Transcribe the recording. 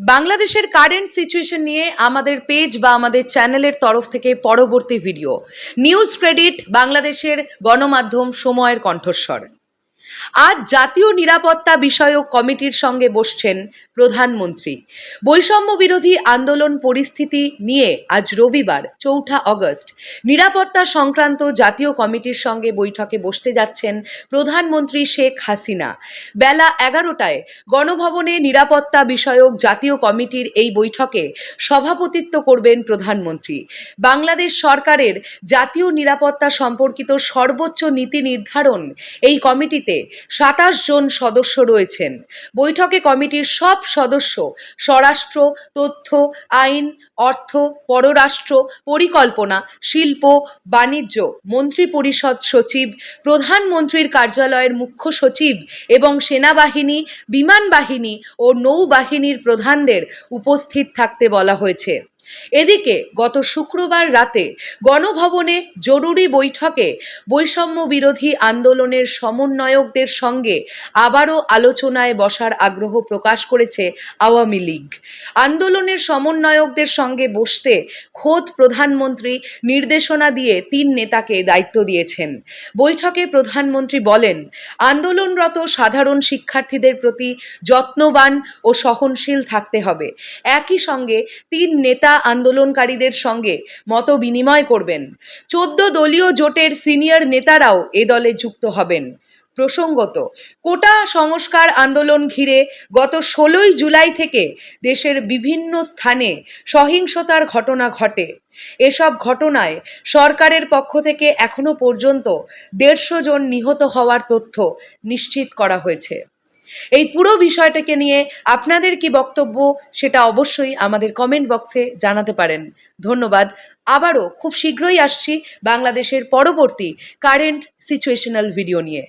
বাংলাদেশের current situation নিয়ে আমাদের পেজ বা আমাদের চ্যানেলের তরফ থেকে পরবর্তী ভিডিও নিউজ ক্রেডিট বাংলাদেশের গণমাধ্যম সময়ের কণ্ঠস্বর। আজ জাতীয় নিরাপত্তা বিষয়ক কমিটির সঙ্গে বসছেন প্রধানমন্ত্রী। বৈষম্য বিরোধী আন্দোলন পরিস্থিতি নিয়ে আজ রবিবার, চৌঠা অগস্ট, নিরাপত্তা সংক্রান্ত জাতীয় কমিটির সঙ্গে বৈঠকে বসতে যাচ্ছেন প্রধানমন্ত্রী শেখ হাসিনা। বেলা এগারোটায় গণভবনে নিরাপত্তা বিষয়ক জাতীয় কমিটির এই বৈঠকে সভাপতিত্ব করবেন প্রধানমন্ত্রী। বাংলাদেশ সরকারের জাতীয় নিরাপত্তা সম্পর্কিত সর্বোচ্চ নীতি নির্ধারণ এই কমিটিতে সাতাশ জন সদস্য রয়েছেন। বৈঠকে কমিটির সব সদস্য স্বরাষ্ট্র, তথ্য, আইন, অর্থ, পররাষ্ট্র, পরিকল্পনা, শিল্প, বাণিজ্য, মন্ত্রিপরিষদ সচিব, প্রধানমন্ত্রীর কার্যালয়ের মুখ্য সচিব এবং সেনাবাহিনী, বিমান বাহিনী ও নৌবাহিনীর প্রধানদের উপস্থিত থাকতে বলা হয়েছে। এদিকে গত শুক্রবার রাতে গণভবনে জরুরি বৈঠকে বৈষম্য বিরোধী আন্দোলনের সমন্বয়কদের সঙ্গে আবারও আলোচনায় বসার আগ্রহ প্রকাশ করেছে আওয়ামী লীগ। আন্দোলনের সমন্বয়কদের সঙ্গে বসতে খোদ প্রধানমন্ত্রী নির্দেশনা দিয়ে তিন নেতাকে দায়িত্ব দিয়েছেন। বৈঠকে প্রধানমন্ত্রী বলেন, আন্দোলনরত সাধারণ শিক্ষার্থীদের প্রতি যত্নবান ও সহনশীল থাকতে হবে। একই সঙ্গে তিন নেতা আন্দোলনকারীদের সঙ্গে মত বিনিময় করবেন। চোদ্দ দলীয় জোটের সিনিয়র নেতারাও এ দলে যুক্ত হবেন। প্রসঙ্গত, কোটা সংস্কার আন্দোলন ঘিরে গত ষোলোই জুলাই থেকে দেশের বিভিন্ন স্থানে সহিংসতার ঘটনা ঘটে। এসব ঘটনায় সরকারের পক্ষ থেকে এখনও পর্যন্ত দেড়শো জন নিহত হওয়ার তথ্য নিশ্চিত করা হয়েছে। এই পুরো বিষয়টাকে নিয়ে আপনাদের কি বক্তব্য সেটা অবশ্যই আমাদের কমেন্ট বক্সে জানাতে পারেন। ধন্যবাদ। আবারও খুব শীঘ্রই আসছি বাংলাদেশের পরবর্তী কারেন্ট সিচুয়েশনাল ভিডিও নিয়ে।